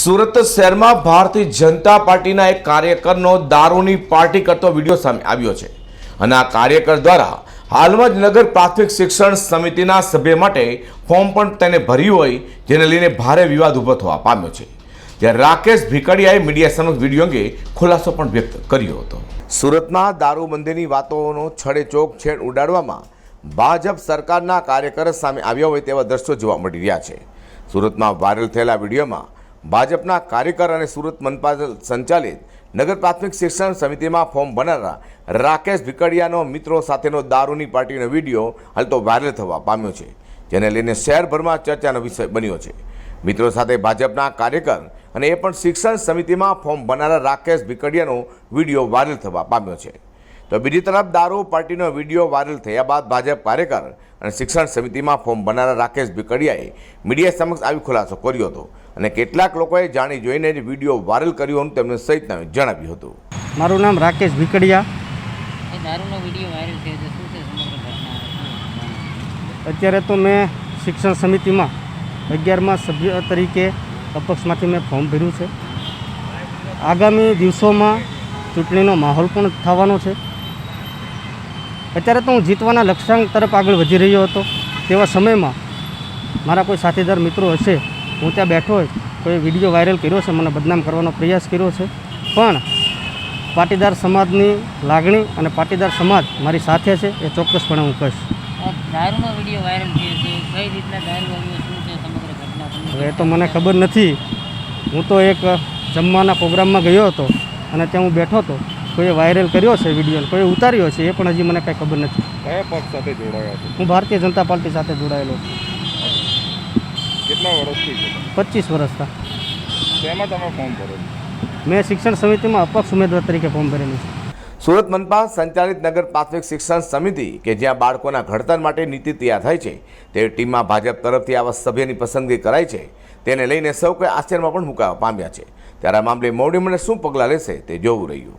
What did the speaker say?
સુરત શહેરમાં ભારતીય જનતા પાર્ટીના એક કાર્યકરનો દારૂની પાર્ટી કરતો વીડિયો સામે આવ્યો છે. અને આ કાર્યકર દ્વારા હાલમાં જ નગર પ્રાથમિક શિક્ષણ સમિતિના સભ્ય માટે ફોર્મ પણ તેને ભર્યું હોય, જેને લઈને ભારે વિવાદ ઊભો થવા પામ્યો છે. ત્યારે રાકેશ ભીકડિયાએ મીડિયા સમક્ષ વીડિયો અંગે ખુલાસો પણ વ્યક્ત કર્યો હતો. સુરતમાં દારૂબંધીની વાતોનો છડે ચોક છેડ ઉડાડવામાં ભાજપ સરકારના કાર્યકર સામે આવ્યા હોય તેવા દ્રશ્યો જોવા મળી રહ્યા છે. સુરતમાં વાયરલ થયેલા વિડીયોમાં ભાજપના કાર્યકર અને સુરત મનપા સંચાલિત નગર પ્રાથમિક શિક્ષણ સમિતિમાં ફોર્મ ભરનારા રાકેશ ભીકડિયાનો મિત્રો સાથેનો દારૂની પાર્ટીનો વીડિયો હાલ તો વાયરલ થવા પામ્યો છે, જેને લઈને શહેરભરમાં ચર્ચાનો વિષય બન્યો છે. મિત્રો સાથે ભાજપના કાર્યકર અને એ પણ શિક્ષણ સમિતિમાં ફોર્મ ભરનારા રાકેશ ભીકડિયાનો વીડિયો વાયરલ થવા પામ્યો છે. તો બીજી તરફ દારૂ પાર્ટીનો વીડિયો વાયરલ થયા બાદ ભાજપ કાર્યકર અને શિક્ષણ સમિતિમાં ફોર્મ ભરનારા રાકેશ ભીકડિયાએ મીડિયા સમક્ષ આવી ખુલાસો કર્યો હતો અને કેટલાક લોકોએ જાણી જોઈને જ વીડિયો વાયરલ કર્યો હોવાનું તેમને સહિતના જણાવ્યું હતું. મારું નામ રાકેશ ભીકડિયા. એ દારૂનો વીડિયો વાયરલ થયો છે. શું છે સમગ્ર ઘટના? અત્યારે તો મેં શિક્ષણ સમિતિમાં અગિયારમાં સભ્ય તરીકે અપક્ષમાંથી મેં ફોર્મ ભર્યું છે. આગામી દિવસોમાં ચૂંટણીનો માહોલ પણ થવાનો છે. અત્યારે તો હું જીતવાના લક્ષ્યાંક તરફ આગળ વધી રહ્યો હતો. તેવા સમયમાં મારા કોઈ સાથીદાર મિત્રો હશે હું ત્યાં બેઠો હોય કોઈ વીડિયો વાયરલ કર્યો છે મને બદનામ કરવાનો પ્રયાસ કર્યો છે. પણ પાટીદાર સમાજની લાગણી અને પાટીદાર સમાજ મારી સાથે છે એ ચોક્કસપણે હું કહીશ. દારૂનો વીડિયો વાયરલ થયો છે કઈ રીતના દારૂ આવ્યો શું છે સમગ્ર ઘટના હવે એ તો મને ખબર નથી. હું તો એક જમવાના પ્રોગ્રામમાં ગયો હતો અને ત્યાં હું બેઠો હતો. કોઈએ વાયરલ કર્યો છે વીડિયો કોઈએ ઉતાર્યો છે એ પણ હજી મને કાંઈ ખબર નથી. કયા પક્ષ સાથે જોડાયા છે? હું ભારતીય જનતા પાર્ટી સાથે જોડાયેલો છું. કેટલા વર્ષથી પચીસ વર્ષના શેમાં તમે ફોર્મ ભરેલું? મેં શિક્ષણ સમિતિમાં અપક્ષ ઉમેદવાર તરીકે ફોર્મ ભરેલું છે. સુરત મનપા સંચાલિત નગર પ્રાથમિક શિક્ષણ સમિતિ કે જ્યાં બાળકોના ઘડતર માટે નીતિ તૈયાર થાય છે તે ટીમમાં ભાજપ તરફથી આવા સભ્યની પસંદગી કરાઈ છે. તેને લઈને સૌ કોઈ આશ્ચર્યમાં પણ મુકાવા પામ્યા છે. ત્યારે આ મામલે મોવડી મને શું પગલાં લેશે તે જોવું રહ્યું.